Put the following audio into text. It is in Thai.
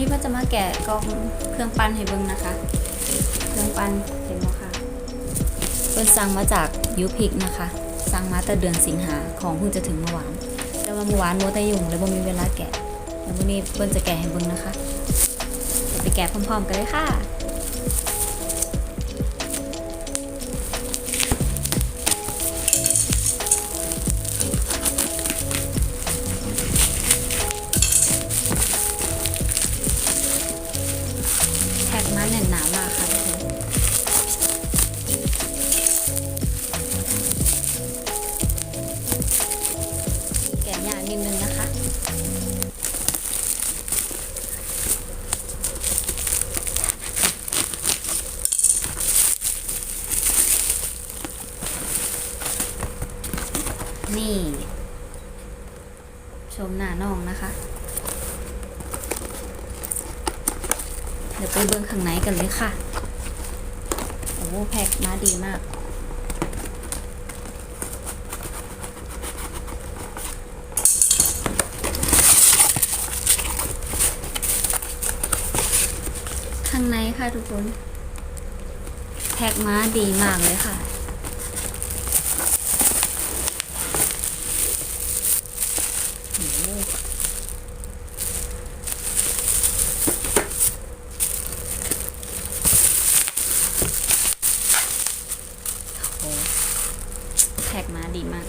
นี่ก็จะมาแกะกล่องเครื่องปั้นให้เบิ้งนะคะ เครื่องปั้นเห็นไหมคะเป็นสั่งมาจากยูพิกนะคะ สั่งมาแต่เดือนสิงหาของเพิ่งจะถึงเมื่อวานแต่ว่าเมื่อวานมัวแต่ยุ่งเลยบ่มีเวลาแกะแล้ววันนี้เพิ่นจะแกะให้เบิ้งนะคะไปแกะพร้อมๆกันเลยค่ะ แท็กมาแน่นหนามากค่ะทุกคนแกะยากนิดนึงนะคะนี่ ชมหน้าน้องนะคะ ดี๋ยวไปเบื้องข้างในกันเลยค่ะ โอ้แพ็คมาดีมาก ข้างในค่ะทุกคน แพ็คมาดีมากเลยค่ะ แท็กมาดีมาก